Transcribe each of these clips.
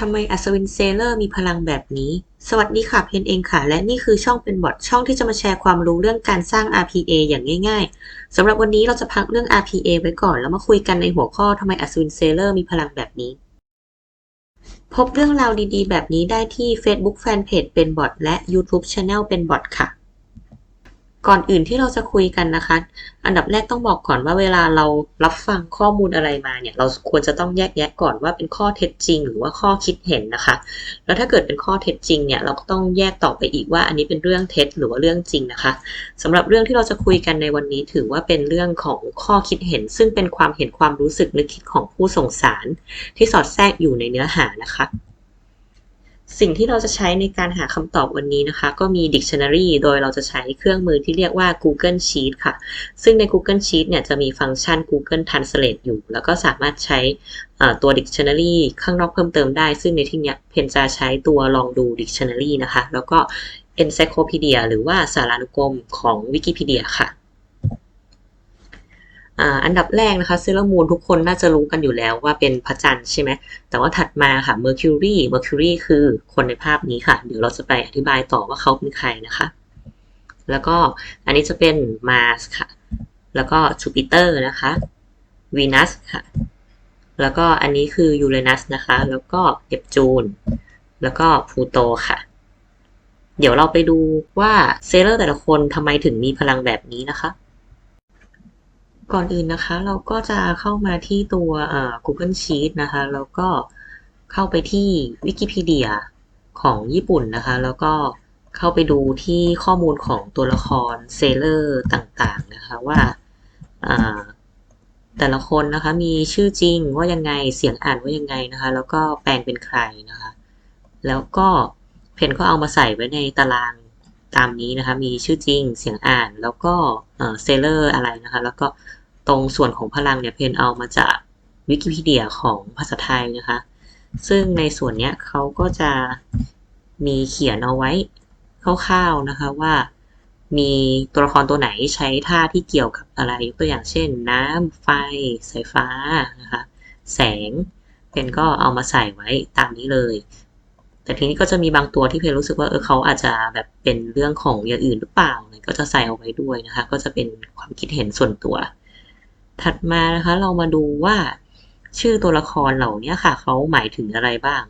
ทำไมอัศวินเซเลอร์มีพลังแบบนี้ สวัสดีค่ะเพนเองค่ะ และนี่คือช่องเป็นบอทช่องที่จะมาแชร์ความรู้เรื่องการสร้าง RPA อย่างง่าย ๆสำหรับวันนี้เราจะพักเรื่อง RPA ไว้ก่อนแล้วมาคุยกันในหัวข้อทำไมอัศวินเซเลอร์มีพลังแบบนี้ พบเรื่องราวดีๆ แบบนี้ได้ที่ Facebook Fanpage เป็นบอทและ YouTube Channel เป็นบอทค่ะ ก่อนอื่นที่เราจะคุยกันนะคะ อันดับแรกต้องบอกก่อนว่าเวลาเรารับฟังข้อมูลอะไรมาเนี่ย เราควรจะต้องแยกแยะก่อนว่าเป็นข้อเท็จจริง หรือว่าข้อคิดเห็นนะคะ แล้วถ้าเกิดเป็นข้อเท็จจริงเนี่ยเราก็ต้องแยกต่อไปอีกว่าอันนี้เป็นเรื่องเท็จหรือว่าเรื่องจริงนะคะสำหรับเรื่องที่เราจะคุยกันในวันนี้ถือว่าเป็นเรื่องของข้อคิดเห็น ซึ่งเป็นความเห็นความรู้สึกนึกคิดของผู้ส่งสาร ที่สอดแทรกอยู่ในเนื้อหานะคะ สิ่งที่เราจะใช้ในการหาคำตอบวันนี้นะคะ ก็มี Dictionary โดยเราจะใช้เครื่องมือที่เรียกว่า Google Sheet ค่ะ ซึ่งใน Google Sheet เนี่ยจะมีฟังก์ชัน Google Translate อยู่ แล้วก็สามารถใช้ตัว Dictionary ข้างนอกเพิ่มเติมได้ ซึ่งในที่นี้เพนจะใช้ตัวลองดู Dictionary นะคะ แล้วก็ Encyclopedia หรือว่าสารานุกรมของ Wikipedia ค่ะ อันดับแรกนะคะเซเลมูนทุกคนน่าจะรู้กันอยู่แล้วว่าเป็นพระจันทร์ใช่ไหมแต่ว่าถัดมาค่ะ Mercury Mercury คือคนในภาพนี้ค่ะ เดี๋ยวเราจะไปอธิบายต่อว่าเขาเป็นใครนะคะ แล้วก็อันนี้จะเป็น Mars ค่ะ แล้วก็ Jupiter นะคะ Venus ค่ะ แล้วก็อันนี้คือ Uranus นะคะ แล้วก็เนปจูน แล้วก็พูโตค่ะ เดี๋ยวเราไปดูว่าเซเลอร์แต่ละคนทำไมถึงมีพลังแบบนี้นะคะ ก่อนอื่นนะคะ เราก็จะเข้ามาที่ตัว Google Sheet นะคะ แล้วก็เข้าไปที่ Wikipedia ของญี่ปุ่นนะคะ แล้วก็เข้าไปดูที่ข้อมูลของตัวละครเซเลอร์ต่างๆนะคะว่าแต่ละคนนะคะมีชื่อจริงว่ายังไงเสียงอ่านว่ายังไงนะคะ แล้วก็แปลงเป็นใครนะคะ แล้วก็เพนก็เอามาใส่ไว้ในตารางตามนี้นะคะ มีชื่อจริงเสียงอ่านแล้วก็เซเลอร์อะไรนะคะ แล้วก็ ตรงส่วนของพลังเนี่ยเพนเอามาจากวิกิพีเดียของภาษาไทยนะคะ ซึ่งในส่วนนี้เขาก็จะมีเขียนเอาไว้คร่าวๆนะคะว่ามีตัวละครตัวไหนใช้ท่าที่เกี่ยวกับอะไรยกตัวอย่างเช่น น้ำไฟ สายฟ้านะคะแสงเพนก็เอามาใส่ไว้ตามนี้เลย แต่ทีนี้ก็จะมีบางตัวที่เพนรู้สึกว่าเออเขาอาจจะแบบเป็นเรื่องของอย่างอื่นหรือเปล่าก็จะใส่เอาไว้ด้วยนะคะ ก็จะเป็นความคิดเห็นส่วนตัว ถัดมานะคะ เรามาดูว่าชื่อตัวละครเหล่านี้ค่ะ เขาหมายถึงอะไรบ้าง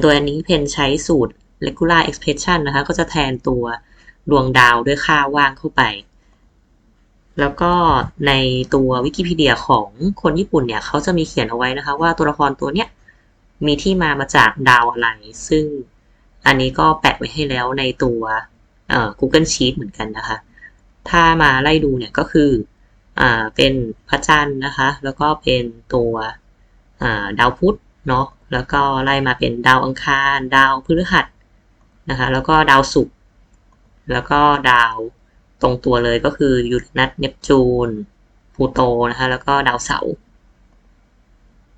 โดยอันนี้เพนใช้สูตร regular expression นะคะ ก็จะแทนตัวดวงดาวด้วยค่าว่างเข้าไป แล้วก็ในตัววิกิพีเดียของคนญี่ปุ่นเนี่ย เขาจะมีเขียนเอาไว้นะคะ ว่าตัวละครตัวเนี้ยมีที่มามาจากดาวอะไร ซึ่งอันนี้ก็แปะไว้ให้แล้วในตัว Google Sheet เหมือนกันนะคะ ถ้ามาไล่ดูเนี่ยก็คือ อ่าเป็นพระจันทร์นะคะ แล้วก็เป็นตัวอ่าดาวพุธเนาะแล้วก็ไล่มาเป็นดาวอังคาร ดาวพฤหัสนะคะ แล้วก็ดาวศุกร์แล้วก็ดาวตรงตัวเลยก็คือยูเรนัสเนปจูนพูโตนะคะแล้วก็ดาวเสาร์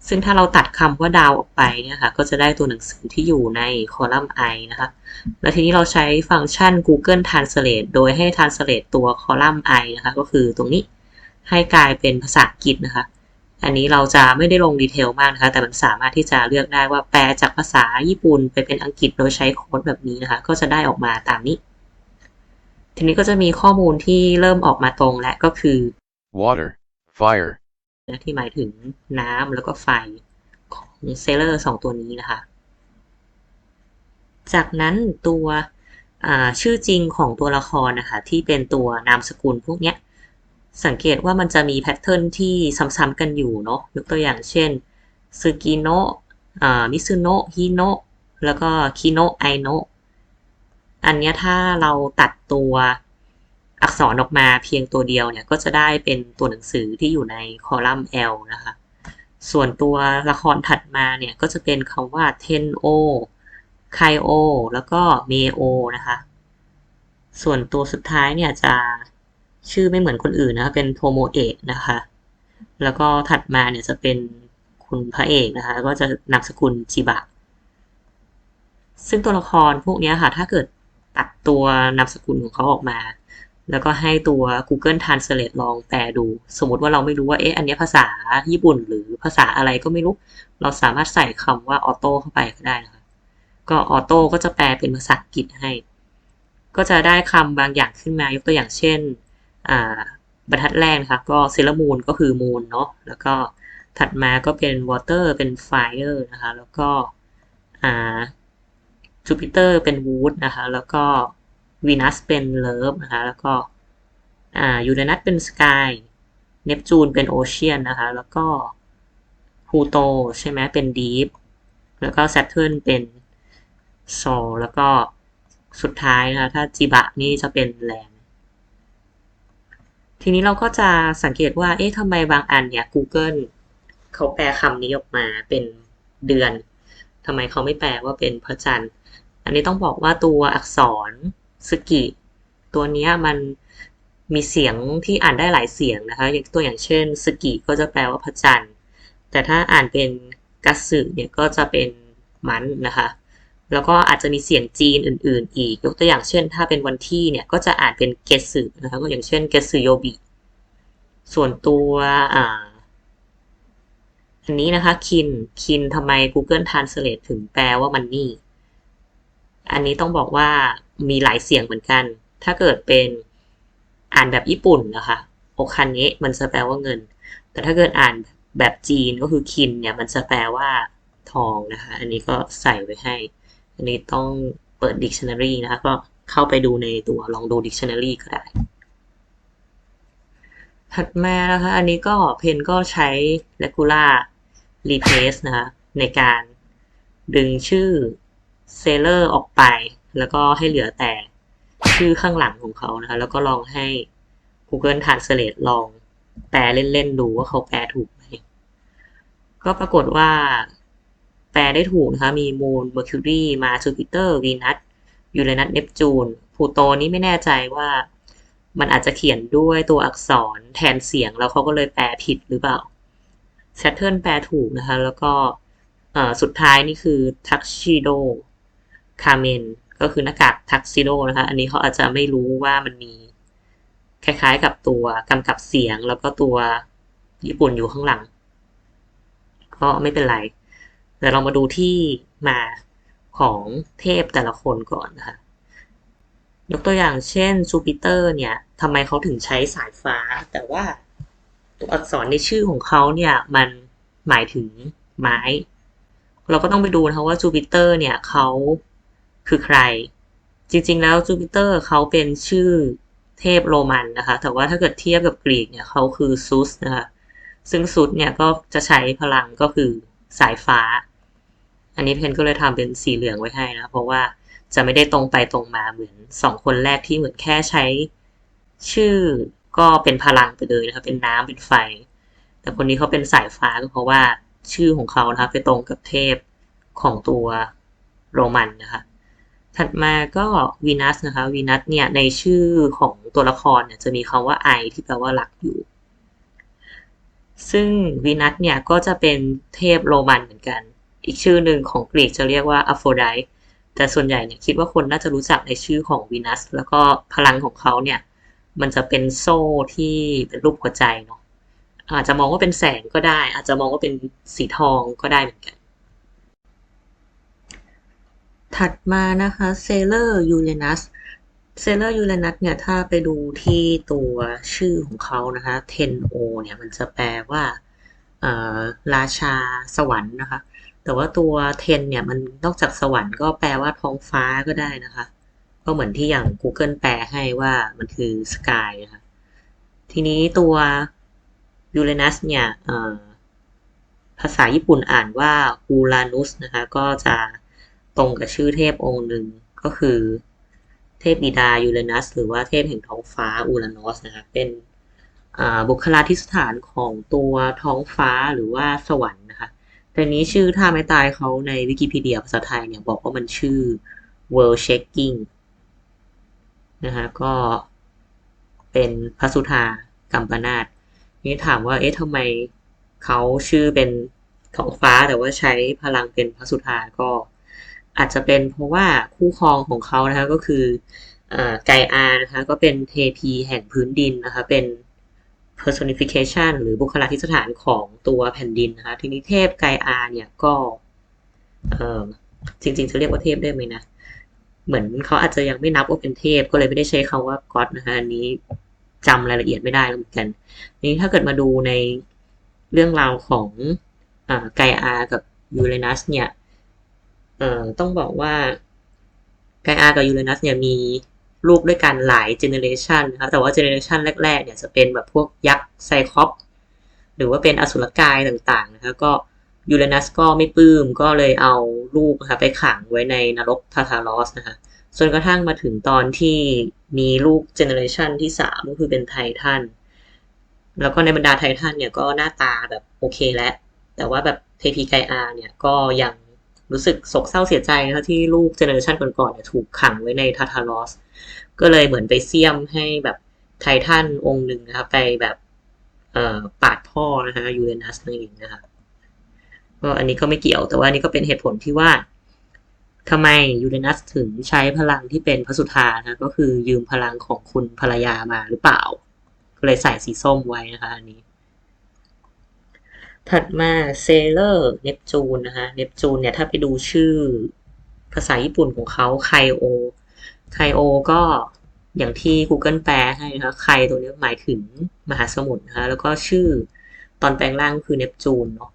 ซึ่งถ้าเราตัดคำว่าดาวออกไปเนี่ยค่ะก็จะได้ตัวหนังสือที่อยู่ในคอลัมน์ i นะคะ แล้วทีนี้เราใช้ฟังก์ชัน Google Translate โดยให้ translate ตัวคอลัมน์ i นะคะ ก็คือตรงนี้ ให้กลายเป็นภาษาอังกฤษนะคะ อันนี้เราจะไม่ได้ลงดีเทลมากนะคะ แต่มันสามารถที่จะเลือกได้ว่าแปลจากภาษาญี่ปุ่นไปเป็นอังกฤษโดยใช้โค้ดแบบนี้นะคะ ก็จะได้ออกมาตามนี้ ทีนี้ก็จะมีข้อมูลที่เริ่มออกมาตรงและก็คือ water fire ที่หมายถึงน้ำแล้วก็ไฟของเซเลอร์สองตัวนี้นะคะ จากนั้นตัวชื่อจริงของตัวละครนะคะ ที่เป็นตัวนามสกุลพวกนี้ สังเกตว่ามันจะมีแพทเทิร์นที่ซ้ำๆกันอยู่เนาะยกตัวอย่างเช่นซึกิโนะมิซุโนะฮิโนะแล้วก็คิโนะไอโนะอันนี้ถ้าเราตัดตัวอักษรออกมาเพียงตัวเดียวเนี่ย ก็จะได้เป็นตัวหนังสือที่อยู่ในคอลัมน์ L นะคะ ส่วนตัวละครถัดมาเนี่ย ก็จะเป็นคำว่าเทนโอไคโอแล้วก็เมโอนะคะ ส่วนตัวสุดท้ายเนี่ยจะ ชื่อไม่เหมือนคนอื่นนะเป็นโทโมเอะนะคะ แล้วก็ถัดมาเนี่ยจะเป็นคุณพระเอกนะคะก็จะนามสกุลจิบะ ซึ่งตัวละครพวกนี้ค่ะ ถ้าเกิดตัดตัวนามสกุลของเขาออกมา แล้วก็ให้ตัว Google Translate ลองแปลดู สมมติว่าเราไม่รู้ว่าเอ๊ะอันนี้ภาษาญี่ปุ่นหรือภาษาอะไรก็ไม่รู้ เราสามารถใส่คำว่าออโต้เข้าไปก็ได้นะคะ ก็ออโต้ก็จะแปลเป็นภาษาอังกฤษให้ ก็จะได้คำบางอย่างขึ้นมายกตัวอย่างเช่น อ่าบรรทัดแรกนะคะก็เซเลมูนก็คือมูนเนาะแล้วก็ถัดมาก็เป็น water เป็น fire นะคะแล้วก็อ่าจูปิเตอร์เป็น wood นะคะแล้วก็วีนัสเป็น love นะคะแล้วก็อ่ายูเรนัสเป็น sky เนปจูนเป็น ocean นนะคะแล้วก็พลูโตใช่ไหมเป็น deep แล้วก็ Saturn เป็น Sol แล้วก็สุดท้ายนะคะถ้าจิบะนี่จะเป็น land ทีนี้เราก็จะสังเกตว่า เอ๊ะทำไมบางอันเนี่ย Google เขาแปลคำนี้ออกมาเป็นเดือนทำไมเขาไม่แปลว่าเป็นพระจันทร์ อันนี้ต้องบอกว่าตัวอักษรสกิ ตัวนี้มันมีเสียงที่อ่านได้หลายเสียงนะคะตัวอย่างเช่นสกิก็จะแปลว่าพระจันทร์ แต่ถ้าอ่านเป็นกัสสึเนี่ยก็จะเป็นมันนะคะ แล้วก็อาจจะมีเสียงจีนอื่น ๆ อีก ยกตัวอย่างเช่น ถ้าเป็นวันที่เนี่ย ก็จะอ่านเป็นเกสึนะคะก็อย่างเช่นเกสึโยบิ ส่วนตัวอ่าอันนี้นะคะ คิน คินทำไม Google Translate ถึงแปลว่ามันนี่ อันนี้ต้องบอกว่ามีหลายเสียงเหมือนกัน ถ้าเกิดเป็นอ่านแบบญี่ปุ่นนะคะ โอคันเนะมันจะแปลว่าเงิน แต่ถ้าเกิดอ่านแบบจีนก็คือคินเนี่ย มันจะแปลว่าทองนะคะ อันนี้ก็ใส่ไว้ให้ อันนี้ต้องเปิด dictionary นะคะ ก็เข้าไปดูในตัวลองดู dictionary ก็ได้ ถัดมานะคะ อันนี้ก็เพนก็ใช้ regular replace นะคะ ในการดึงชื่อ seller ออกไป แล้วก็ให้เหลือแต่ชื่อข้างหลังของเขานะคะ แล้วก็ลองให้ Google Translate ลองแปลเล่น ๆ ดูว่าเขาแปลถูกไหม ก็ปรากฏว่า แปลได้ถูกนะคะ มี Moon Mercury มา Jupiter Venus Uranus Neptune พลูโตนี่ไม่แน่ใจว่ามันอาจจะเขียนด้วยตัวอักษรแทนเสียงแล้วเขาก็เลยแปลผิดหรือเปล่า Saturn แปลถูกนะคะ แล้วก็สุดท้ายนี่คือ Tuxedo Carmen ก็คือหน้ากาก Tuxedo นะคะ อันนี้เขาอาจจะไม่รู้ว่ามันมี คล้ายๆกับตัวกำกับเสียงแล้วก็ตัวญี่ปุ่นอยู่ข้างหลัง ก็ไม่เป็นไร แต่เรามาดูที่มาของเทพแต่ละคนก่อนนะคะยกตัวอย่างเช่นจูปิเตอร์เนี่ยทำไมเขาถึงใช้สายฟ้า แต่ว่าตัวอักษรในชื่อของเขาเนี่ยมันหมายถึงไม้ เราก็ต้องไปดูนะคะว่าจูปิเตอร์เนี่ยเขาคือใคร จริงๆแล้วจูปิเตอร์เขาเป็นชื่อเทพโรมันนะคะ แต่ว่าถ้าเกิดเทียบกับกรีกเนี่ยเขาคือซุสนะคะซึ่งซุสเนี่ยก็จะใช้พลังก็คือสายฟ้า อันนี้เพนก็เลยทำเป็นสีเหลืองไว้ให้นะ เพราะว่าจะไม่ได้ตรงไปตรงมาเหมือนสองคนแรกที่เหมือนแค่ใช้ ชื่อก็เป็นพลังไปเลยนะคะเป็นน้ำเป็นไฟ แต่คนนี้เขาเป็นสายฟ้าก็เพราะว่าชื่อของเขานะคะไปตรงกับเทพของตัวโรมันนะคะถัดมาก็วีนัสนะคะวีนัสเนี่ยในชื่อของตัวละครเนี่ยจะมีคำว่าไอที่แปลว่าหลักอยู่ ซึ่งวีนัสเนี่ยก็จะเป็นเทพโรมันเหมือนกัน อีกชื่อหนึ่งของกรีกจะเรียกว่าอโฟไดแต่ส่วนใหญ่เนี่ยคิดว่าคนน่าจะรู้จักในชื่อของวีนัส แล้วก็พลังของเขาเนี่ย มันจะเป็นโซ่ที่เป็นรูปหัวใจเนาะอาจจะมองว่าเป็นแสงก็ได้ อาจจะมองว่าเป็นสีทองก็ได้เหมือนกัน ถัดมานะคะเซเลอร์ยูเรนัสเซเลอร์ยูเรนัสเนี่ยถ้าไปดูที่ตัวชื่อของเขานะคะเทนโอเนี่ยมันจะแปลว่าราชาสวรรค์นะคะ แต่ว่าตัวเทนเนี่ยมันนอกจากสวรรค์ก็แปลว่าท้องฟ้าก็ได้นะคะ ก็เหมือนที่อย่าง Google แปลให้ว่ามันคือสกายนะคะทีนี้ตัวยูเรนัสเนี่ยภาษาญี่ปุ่นอ่านว่าอูรานุสนะคะ ก็จะตรงกับชื่อเทพองค์หนึ่งก็คือเทพบิดายูเรนัสหรือว่าเทพแห่งท้องฟ้าอูรานอสนะคะเป็นบุคลาธิสถานของตัวท้องฟ้าหรือว่าสวรรค์นะคะ แต่นี้ชื่อท่าไม้ตายเขาในวิกิพีเดียภาษาไทยเนี่ยบอกว่ามันชื่อ world shaking นะคะก็เป็นพระสุธากัมปนาตนี่ถามว่าเอ๊ะทำไมเขาชื่อเป็นท้องฟ้าแต่ว่าใช้พลังเป็นพระสุธาก็อาจจะเป็นเพราะว่าคู่ครองของเขานะคะก็คืออไกอานะคะก็เป็นเทพีแห่งพื้นดินนะคะเป็น personification หรือบุคลาธิสถานของตัวแผ่นดินนะคะทีนี้เทพไกอาเนี่ยก็จริงๆจะเรียกว่าเทพได้ไหมนะเหมือนเขาอาจจะยังไม่นับว่าเป็นเทพ ก็เลยไม่ได้ใช้คาว่าก็อดนะคะอันนี้จำรายละเอียดไม่ได้เหมือนกันนี้ถ้าเกิดมาดูในเรื่องราวของอไกอากับยูเรนัสเนี่ยต้องบอกว่าไกอากับยูเรนัสเนี่ยมี ลูกด้วยกันหลายเจเนเรชันนะคะแต่ว่าเจเนเรชันแรกๆเนี่ยจะเป็นแบบพวกยักษ์ไซคอปหรือว่าเป็นอสุรกายต่างๆนะคะก็ยูเรนัสก็ไม่ปลื้มก็เลยเอาลูกนะคะไปขังไว้ในนรกทาทารอสนะคะจนกระทั่งมาถึงตอนที่มีลูกเจเนอเรชันที่สามก็คือเป็นไททันแล้วก็ในบรรดาไททันเนี่ยก็หน้าตาแบบโอเคแล้ว แต่ว่าแบบเทพีไกอาเนี่ยก็ยังรู้สึกโศกเศร้าเสียใจนะที่ลูกเจเนอเรชันก่อนๆเนี่ยถูกขังไว้ในทาทารอส ก็เลยเหมือนไปเสี่ยมให้แบบไททันองค์หนึ่งนะคะไปแบบเอ่อปาดพ่อนะคะยูเรนัสนั่นเองนะคะก็อันนี้ก็ไม่เกี่ยวแต่ว่านี่ก็เป็นเหตุผลที่ว่าทำไมยูเรนัสถึงใช้พลังที่เป็นพระสุธานะก็คือยืมพลังของคุณภรรยามาหรือเปล่า ก็เลยใส่สีส้มไว้นะคะอันนี้ ถัดมาเซเลอร์เนปจูนนะคะเนปจูนเนี่ยถ้าไปดูชื่อภาษาญี่ปุ่นของเขาไคโอ ไคโอก็อย่างที่ Google แปลให้นะคะไคตัวนี้หมายถึงมหาสมุทรนะคะแล้วก็ชื่อตอนแปลงร่างคือเนปจูนเนาะ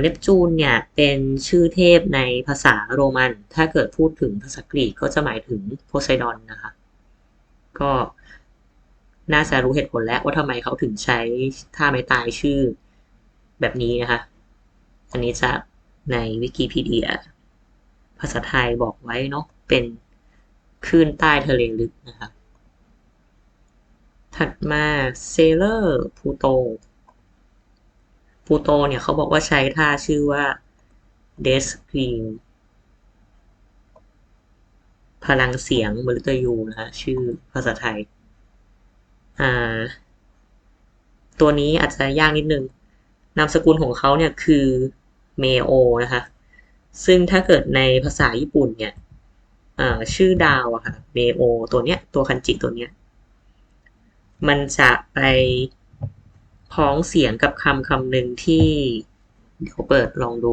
เนปจูนเนี่ยเป็นชื่อเทพในภาษาโรมัน ถ้าเกิดพูดถึงภาษากรีกก็จะหมายถึงโพไซดอนนะคะ ก็น่าจะรู้เหตุผลแล้วว่าทำไมเขาถึงใช้ท่าไม้ตายชื่อแบบนี้นะคะ อันนี้จะในวิกิพีเดีย ภาษาไทยบอกไว้เนาะเป็น คลื่นใต้ทะเลลึกนะคะถัดมาเซเลอร์พูโตพูโตเนี่ยเขาบอกว่าใช้ท่าชื่อว่าเดสกรีมพลังเสียงมฤตยูนะคะชื่อภาษาไทย อ่า ตัวนี้อาจจะยากนิดนึง นามสกุลของเขาเนี่ยคือเมโอนะคะ ซึ่งถ้าเกิดในภาษาญี่ปุ่นเนี่ย ชื่อดาวอะค่ะเมโอตัวเนี้ยตัวคันจิตัวเนี้ยมันจะไปพ้องเสียงกับคำคำหนึ่งที่เดี๋ยวเปิดลองดู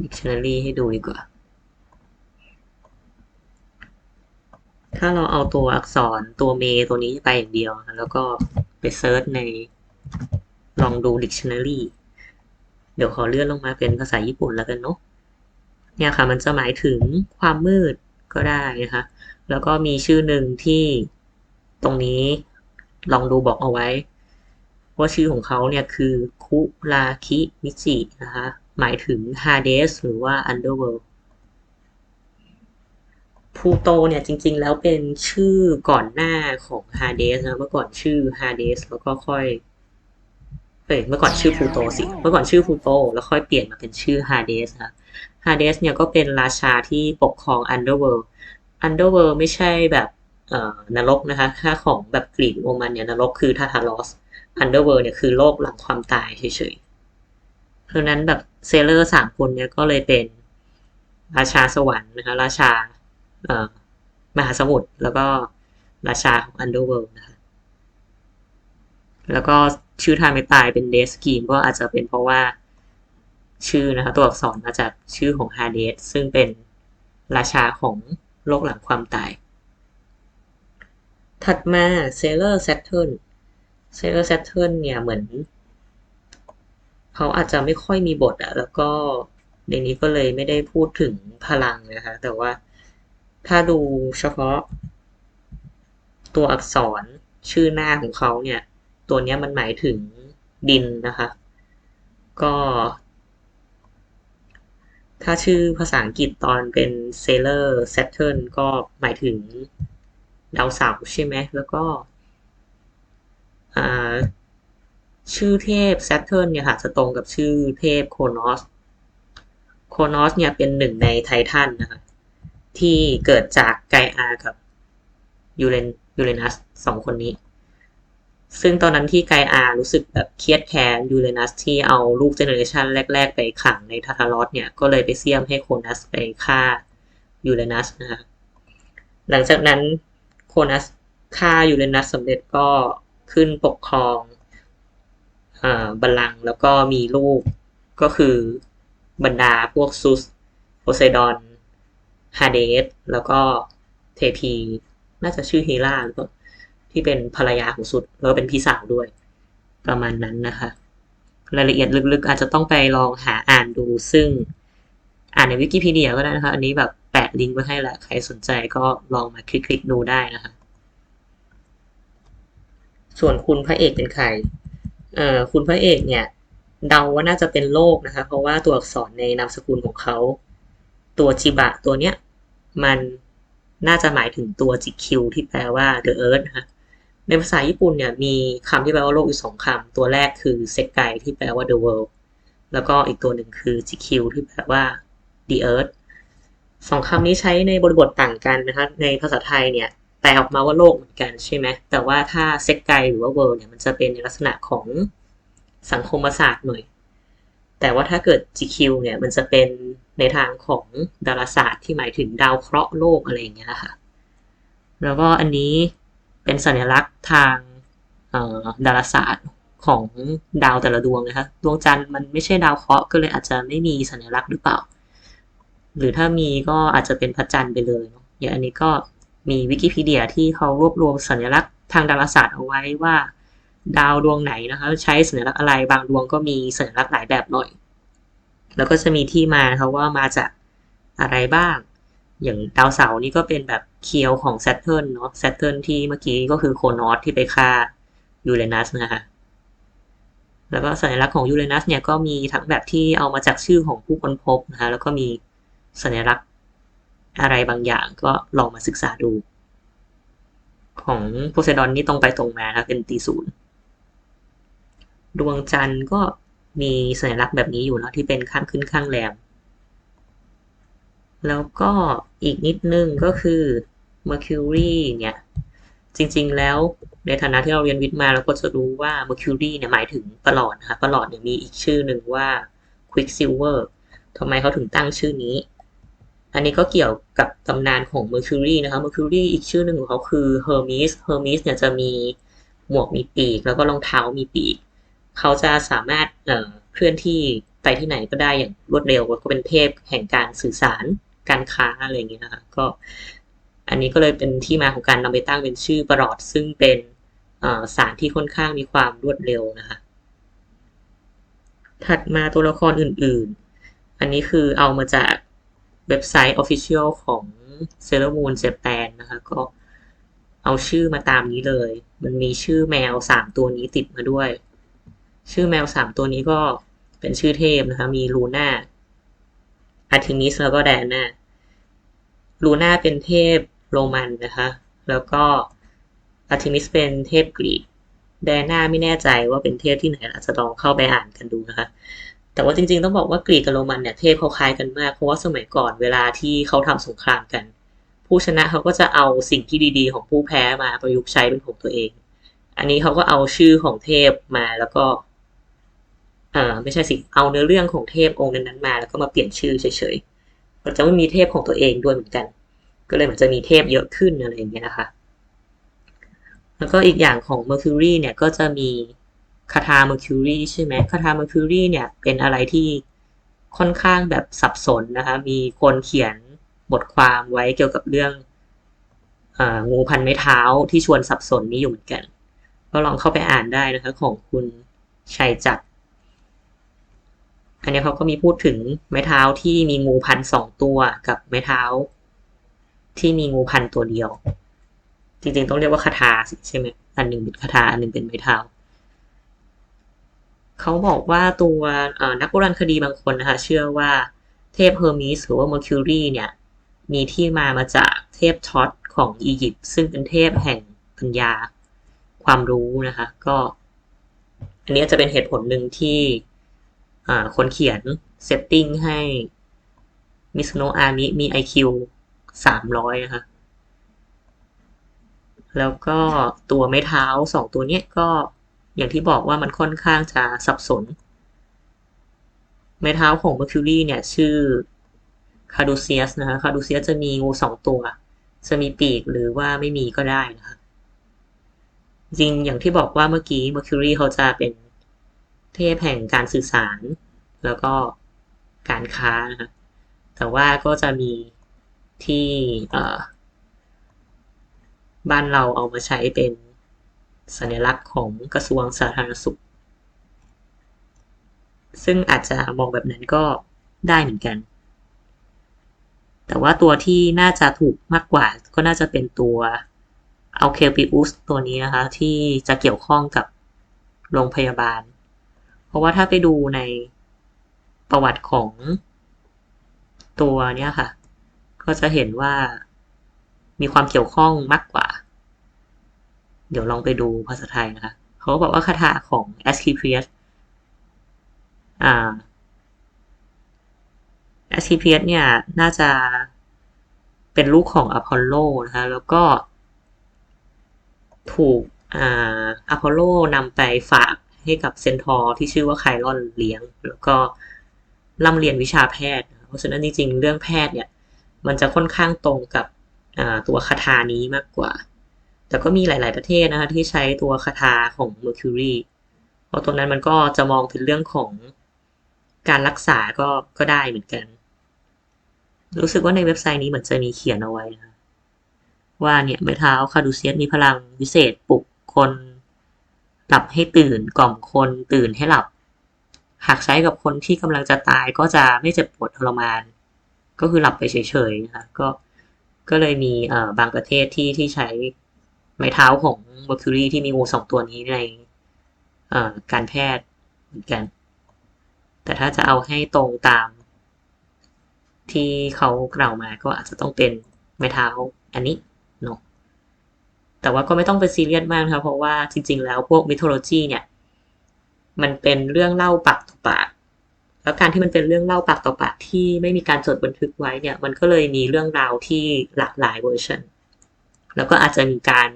dictionary ให้ดูดีกว่า ถ้าเราเอาตัวอักษรตัวเมตัวนี้ไปอย่างเดียว แล้วก็ไปเซิร์ชในลองดู dictionary เดี๋ยวขอเลื่อนลงมาเป็นภาษาญี่ปุ่นแล้วกันเนาะเนี่ยค่ะมันจะหมายถึงความมืด ก็ได้นะคะ แล้วก็มีชื่อหนึ่งที่ตรงนี้ลองดูบอกเอาไว้ว่าชื่อของเขาเนี่ยคือคุราคิมิจินะคะ หมายถึงฮาเดสหรือว่า Underworld พูโตเนี่ยจริง ๆ แล้วเป็นชื่อก่อนหน้าของฮาเดสนะ เมื่อก่อนชื่อฮาเดสแล้วก็ค่อยเอ้ยเมื่อก่อนชื่อพูโตสิ เมื่อก่อนชื่อพูโตแล้วค่อยเปลี่ยนมาเป็นชื่อฮาเดสนะ ฮาเดสเนี่ยก็เป็นราชาที่ปกครอง Underworld Underworld ไม่ใช่แบบเอ่อนรกนะคะถ้าของแบบกรีกโรมันเนี่ยนรกคือทาทารอส Underworld เนี่ยคือโลกหลังความตายเฉยๆ เพราะนั้นแบบเซเลอร์สามคนเนี่ยก็เลยเป็นราชาสวรรค์นะคะราชาเอ่อมหาสมุทรแล้วก็ราชาของ Underworld นะคะแล้วก็ชื่อทางไม่ตายเป็นเดสกีมก็อาจจะเป็นเพราะว่า ชื่อนะคะตัวอักษรมาจากชื่อของฮาเดสซึ่งเป็นราชาของโลกหลังความตาย ถัดมาเซเลอร์แซ t เทิร์นเซเลอร์แซ t เทิร์นเนี่ยเหมือน เขาอาจจะไม่ค่อยมีบทอะแล้วก็ในนี้ก็เลยไม่ได้พูดถึงพลังนะคะ แต่ว่าถ้าดูเฉพาะ ตัวอักษรชื่อหน้าของเขาเนี่ย ตัวนี้มันหมายถึงดินนะคะ ก็ ถ้าชื่อภาษาอังกฤษตอนเป็น Sailor Saturn ก็หมายถึงดาวเสาร์ใช่ไหม แล้วก็ ชื่อเทพ Saturn เนี่ยค่ะจะตรงกับชื่อเทพโคโนสโคโนสเนี่ยเป็นหนึ่งในไททันนะคะที่เกิดจากไกอากับยูเรนยูเรนัสสองคนนี้ ซึ่งตอนนั้นที่ไกอารู้สึกแบบเครียดแค้นยูเรนัสที่เอาลูกเจเนอเรชันแรก ๆ ไปขังในทาทารอสเนี่ย ก็เลยไปเสี่ยมให้โคนัสไปฆ่ายูเรนัสนะคะหลังจากนั้นโคนัสฆ่ายูเรนัสสำเร็จก็ขึ้นปกครองอ่าบัลลังก์แล้วก็มีลูกก็คือบรรดาพวกซุสโพไซดอนฮาเดสแล้วก็เทพี น่าจะชื่อเฮราหรือเปล่า ที่เป็นภรรยาของซุสแล้วก็เป็นพี่สาวด้วย ประมาณนั้นนะคะรายละเอียดลึกๆ อาจจะต้องไปลองหาอ่านดูซึ่งอ่านในวิกิพีเดียก็ได้นะคะ อันนี้แบบแปะลิงก์ไว้ให้ละใครสนใจก็ลองมาคลิกๆดูได้นะคะ ส่วนคุณพระเอกเป็นใครเอ่อคุณพระเอกเนี่ย เดาว่าน่าจะเป็นโลกนะคะ เพราะว่าตัวอักษรในนามสกุลของเขา ตัวจิบะตัวเนี้ย มันน่าจะหมายถึงตัวจิคิวที่แปลว่า the earth นะคะ ในภาษาญี่ปุ่นเนี่ยมีคำที่แปลว่าโลกอยู่สองคำ ตัวแรกคือเซกไกที่แปลว่า the world แล้วก็อีกตัวหนึ่งคือจิคิวที่แปลว่า the earth สองคำนี้ใช้ในบริบทต่างกันนะคะในภาษาไทยเนี่ยแปลออกมาว่าโลกเหมือนกันใช่ไหม แต่ว่าถ้าเซกไกหรือว่า world เนี่ยมันจะเป็นในลักษณะของสังคมศาสตร์หน่อย แต่ว่าถ้าเกิด GQ เนี่ยมันจะเป็นในทางของดาราศาสตร์ที่หมายถึงดาวเคราะห์โลกอะไรอย่างเงี้ยค่ะ แล้วก็อันนี้ เป็นสัญลักษณ์ทางดาราศาสตร์ของดาวแต่ละดวงนะคะดวงจันทร์มันไม่ใช่ดาวเคราะห์ก็เลยอาจจะไม่มีสัญลักษณ์หรือเปล่า หรือถ้ามีก็อาจจะเป็นพระจันทร์ไปเลยเนาะอย่างอันนี้ก็มีวิกิพีเดียที่เขารวบรวมสัญลักษณ์ทางดาราศาสตร์เอาไว้ว่า ดาวดวงไหนนะคะใช้สัญลักษณ์อะไรบางดวงก็มีสัญลักษณ์หลายแบบหน่อย แล้วก็จะมีที่มานะคะว่ามาจากอะไรบ้าง อย่างดาวเสาร์นี่ก็เป็นแบบเคียวของ Saturn เนาะ Saturn ที่เมื่อกี้ก็คือโคนอสที่ไปฆ่ายูเรนัสนะคะแล้วก็สัญลักษณ์ของยูเรนัสเนี่ยก็มีทั้งแบบที่เอามาจากชื่อของผู้ค้นพบนะคะแล้วก็มีสัญลักษณ์อะไรบางอย่างก็ลองมาศึกษาดู ของโพไซดอนนี่ตรงไปตรงมาครับเป็นตีศูนย์ดวงจันทร์ก็มีสัญลักษณ์แบบนี้อยู่เนาะที่เป็นข้างขึ้นข้างแรม แล้วก็อีกนิดนึงก็คือ Mercury เนี่ย จริงๆ แล้วในฐานะที่เราเรียนวิทย์มาเราก็จะรู้ว่า Mercury เนี่ยหมายถึงประหลอดนะคะประหลอดเนี่ยมีอีกชื่อหนึ่งว่า Quicksilver ทำไมเขาถึงตั้งชื่อนี้ อันนี้ก็เกี่ยวกับตำนานของ Mercury นะคะ Mercury อีกชื่อหนึ่งของเขาคือ Hermes Hermes เนี่ยจะมีหมวกมีปีก แล้วก็รองเท้ามีปีก เขาจะสามารถเเคลื่อนที่ไปที่ไหนก็ได้อย่างรวดเร็ว ก็เป็นเทพแห่งการสื่อสาร การค้าอะไรอย่างเงี้ยนะคะก็อันนี้ก็เลยเป็นที่มาของการนำไปตั้งเป็นชื่อประหลอด ซึ่งเป็นสารที่ค่อนข้างมีความรวดเร็วนะคะ ถัดมาตัวละครอื่นๆ อันนี้คือเอามาจากเว็บไซต์ Official ของ Sailor Moon Japan นะคะ ก็เอาชื่อมาตามนี้เลย มันมีชื่อแมวสามตัวนี้ติดมาด้วย ชื่อแมวสามตัวนี้ก็เป็นชื่อเทพนะคะ มีลูน่า อาร์ทิมิสแล้วก็แดนนาลูน่าเป็นเทพโรมันนะคะ แล้วก็อาร์ทิมิสเป็นเทพกรีกแดน่าไม่แน่ใจว่าเป็นเทพที่ไหนอาจจะลองเข้าไปอ่านกันดูนะคะ แต่ว่าจริงๆต้องบอกว่ากรีกกับโรมันเนี่ยเทพเขาคล้ายกันมาก เพราะว่าสมัยก่อนเวลาที่เขาทำสงครามกัน ผู้ชนะเขาก็จะเอาสิ่งที่ดีๆ ของผู้แพ้มาประยุกต์ใช้เป็นของตัวเอง อันนี้เขาก็เอาชื่อของเทพมาแล้วก็ อ่อไม่ใช่สิเอาเนื้อเรื่องของเทพองค์นั้นๆมา แล้วก็มาเปลี่ยนชื่อเฉยๆมันจะไม่มีเทพของตัวเองด้วยเหมือนกัน ก็เลยมันจะมีเทพเยอะขึ้นอะไรอย่างเงี้ยนะคะแล้วก็อีกอย่างของ Mercury เนี่ยก็จะมีคาถา Mercury ใช่ไหมคาถา Mercury เนี่ยเป็นอะไรที่ค่อนข้างแบบสับสนนะคะมีคนเขียนบทความไว้เกี่ยวกับเรื่ององูพันไม้เท้าที่ชวนสับสนนี้อยู่เหมือนกัน ก็ลองเข้าไปอ่านได้นะคะของคุณชัยจักร อันนี้เขาก็มีพูดถึงไม้เท้าที่มีงูพันสองตัวกับไม้เท้า ที่มีงูพันตัวเดียว จริงๆต้องเรียกว่าคาถาใช่ไหมอันหนึ่งเป็นคาถาอันหนึ่งเป็นไม้เท้าเขาบอกว่าตัวนักโบราณคดีบางคนนะคะเชื่อว่าเทพเฮอร์มิสหรือว่าเมอร์คิวรีเนี่ยมีที่มามาจากเทพท็อตของอียิปต์ซึ่งเป็นเทพแห่งปัญญาความรู้นะคะ ก็ อันนี้จะเป็นเหตุผลหนึ่งที่ คนเขียนเซตติ้งให้มิสโนอามิมี IQ สามร้อยนะคะแล้วก็ตัวไม้เท้าสองตัวนี้ก็อย่างที่บอกว่ามันค่อนข้างจะสับสน ไม้เท้าของ Mercury เนี่ยชื่อคาดูเซียสนะคะคาดูเซียสจะมีงูสองตัว จะมีปีกหรือว่าไม่มีก็ได้นะคะจริงอย่างที่บอกว่าเมื่อกี้ Mercury เขาจะเป็น เทพแห่งการสื่อสาร แล้วก็การค้านะคะแต่ว่าก็จะมีที่บ้านเราเอามาใช้เป็นสัญลักษณ์ของกระทรวงสาธารณสุข ซึ่งอาจจะมองแบบนั้นก็ได้เหมือนกัน แต่ว่าตัวที่น่าจะถูกมากกว่าก็น่าจะเป็นตัวเอาเคปิอุสตัวนี้นะคะ ที่จะเกี่ยวข้องกับโรงพยาบาล เพราะว่าถ้าไปดูในประวัติของตัวเนี้ยค่ะ ก็จะเห็นว่ามีความเกี่ยวข้องมากกว่า เดี๋ยวลองไปดูภาษาไทยนะคะ เขาบอกว่าคาถาของ a s c l e p i u s อ่า a s c l e p i u s เนี่ยน่าจะเป็นลูกของอพอลโลนะคะ แล้วก็ถูกอ่าอพอลโลนำไปฝาก ให้กับเซนทอร์ที่ชื่อว่าไคลอนเลี้ยง แล้วก็ร่ำเรียนวิชาแพทย์ เพราะฉะนั้นจริงๆเรื่องแพทย์เนี่ย มันจะค่อนข้างตรงกับตัวคาถานี้มากกว่า แต่ก็มีหลาย ๆประเทศนะคะที่ใช้ตัวคาถาของ Mercury เพราะตรงนั้นมันก็จะมองถึงเรื่องของการรักษาก็ก็ได้เหมือนกัน รู้สึกว่าในเว็บไซต์นี้เหมือนจะมีเขียนเอาไว้นะว่าเนี่ยไม้เท้าคาดูเซียสมีพลังวิเศษปลุกคน หลับให้ตื่นกล่อมคนตื่นให้หลับ หากใช้กับคนที่กำลังจะตายก็จะไม่เจ็บปวดทรมาน ก็คือหลับไปเฉยๆนะคะก็ก็เลยมีเอ่อบางประเทศที่ที่ใช้ไม้เท้าของ Mercury ที่มีงูสองตัวนี้ในเอ่อการแพทย์เหมือนกัน แต่ถ้าจะเอาให้ตรงตามที่เขากล่าวมาก็อาจจะต้องเป็นไม้เท้าอันนี้ แต่ว่าก็ไม่ต้องไปซีเรียสมากนะครับ เพราะว่าจริง ๆ แล้วพวกมิโทโลจีเนี่ย มันเป็นเรื่องเล่าปากต่อปากแล้วการที่มันเป็นเรื่องเล่าปากต่อปากที่ไม่มีการจดบันทึกไว้เนี่ย มันก็เลยมีเรื่องราวที่หลากหลายเวอร์ชันแล้วก็อาจจะมีการ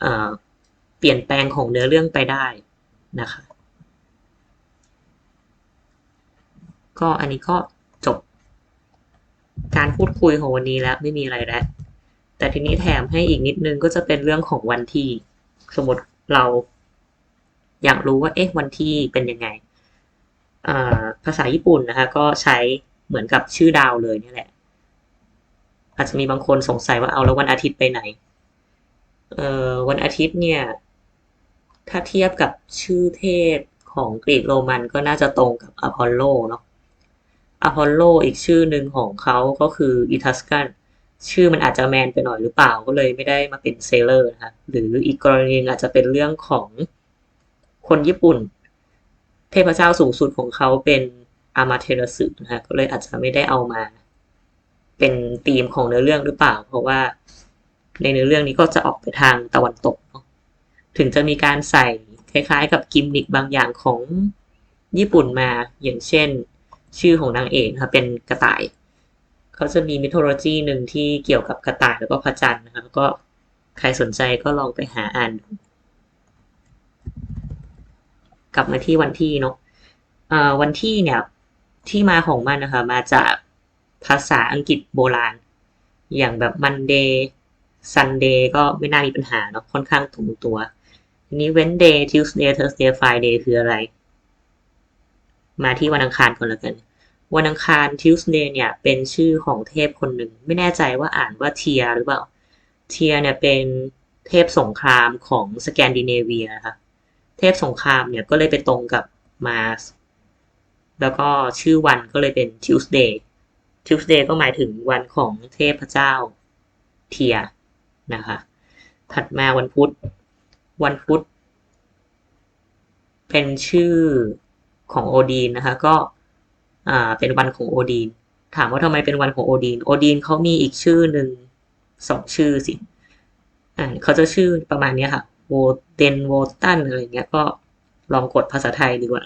เเปลี่ยนแปลงของเนื้อเรื่องไปได้นะคะ ก็อันนี้ก็จบการพูดคุยของวันนี้แล้วไม่มีอะไรแล้ว แต่ทีนี้แถมให้อีกนิดนึงก็จะเป็นเรื่องของวันที่ สมมติเราอยากรู้ว่าเอ๊ะวันที่เป็นยังไง ภาษาญี่ปุ่นนะคะ ก็ใช้เหมือนกับชื่อดาวเลยนี่แหละ อาจจะมีบางคนสงสัยว่าเอาแล้ววันอาทิตย์ไปไหนเออวันอาทิตย์เนี่ย ถ้าเทียบกับชื่อเทพของกรีกโรมันก็น่าจะตรงกับอพอลโลเนาะอพอลโลอีกชื่อหนึ่งของเขาก็คืออีทัสกัน ชื่อมันอาจจะแมนไปหน่อยหรือเปล่าก็เลยไม่ได้มาเป็นเซเลอร์นะคะหรืออีกกรณีอาจจะเป็นเรื่องของคนญี่ปุ่น เทพเจ้าสูงสุดของเขาเป็นอามาเทรสึนะคะก็เลยอาจจะไม่ได้เอามา เป็นธีมของเนื้อเรื่องหรือเปล่า เพราะว่า ในเนื้อเรื่องนี้ก็จะออกไปทางตะวันตก ถึงจะมีการใส่คล้ายๆ กับกิมมิคบางอย่างของญี่ปุ่นมาอย่างเช่น ชื่อของนางเอกนะเป็นกระต่าย เขาจะมีมิโทโลจีหนึ่งที่เกี่ยวกับกระต่ายแล้วก็พระจันทร์นะคะก็ใครสนใจก็ลองไปหาอ่านดูกลับมาที่วันที่เนาะวันที่เนี่ยที่มาของมันนะคะมาจากภาษาอังกฤษโบราณ อย่างแบบ Monday Sunday ก็ไม่น่ามีปัญหาเนาะค่อนข้างถูกตัวทีนี้ Wednesday Tuesday Thursday Friday คืออะไร มาที่วันอังคารก่อนละกัน วันอังคาร Tuesday เนี่ยเป็นชื่อของเทพคนหนึ่ง ไม่แน่ใจว่าอ่านว่าเทียหรือเปล่า เทียเนี่ยเป็นเทพสงครามของสแกนดิเนเวียนะคะเทพสงครามเนี่ยก็เลยไปตรงกับมาสแล้วก็ชื่อวันก็เลยเป็น Tuesday Tuesday ก็หมายถึงวันของเทพเจ้าเทียนะคะ ถัดมาวันพุธ วันพุธ เป็นชื่อของโอดีนนะคะ ก็ อ่าเป็นวันของโอดีน ถามว่าทำไมเป็นวันของโอดีน โอดีนเขามีอีกชื่อหนึ่งสองชื่อสิอ่าเขาจะชื่อประมาณนี้ค่ะโวเดนโวตันอะไรเงี้ยก็ลองกดภาษาไทยดีกว่า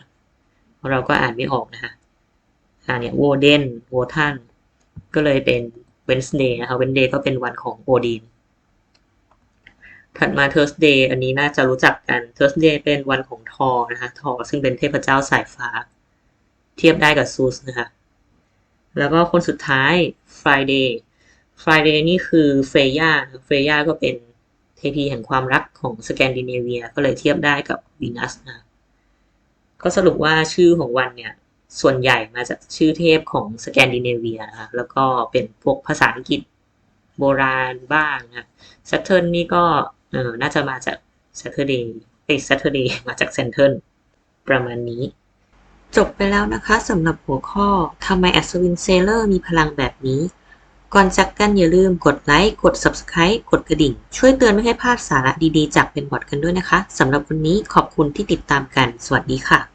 เราะเราก็อ่านไม่ออกนะคะอ่าเนี่ยโวเดนโวทันก็เลยเป็นเวนส์เดย์นะคะเวนเดย์ก็เป็นวันของโอดีนถัดมาเทอร์สเดย์อันนี้น่าจะรู้จักกันเทอร์สเดย์เป็นวันของทอนะคะทอซึ่งเป็นเทพเจ้าสายฟ้า เทียบได้กับซูสนะคะแล้วก็คนสุดท้าย Friday Friday นี่คือเฟย่าเฟย่าก็เป็นเทพีแห่งความรักของสแกนดิเนเวีย ก็เลยเทียบได้กับวีนัสนะก็สรุปว่าชื่อของวันเนี่ย ส่วนใหญ่มาจากชื่อเทพของสแกนดิเนเวียนะคะแล้วก็เป็นพวกภาษาอังกฤษโบราณบ้างนะ Saturn นี่ก็เออน่าจะมาจาก Saturday เอ้ย Saturday มาจาก Saturn ประมาณนี้ จบไปแล้วนะคะสำหรับหัวข้อทำไมอัศวินเซเลอร์มีพลังแบบนี้ ก่อนจากกันอย่าลืมกดไลค์ กด Subscribe กดกระดิ่ง ช่วยเตือนไม่ให้พลาดสาระดีๆ จากเป็นบอดกันด้วยนะคะสำหรับวันนี้ขอบคุณที่ติดตามกัน สวัสดีค่ะ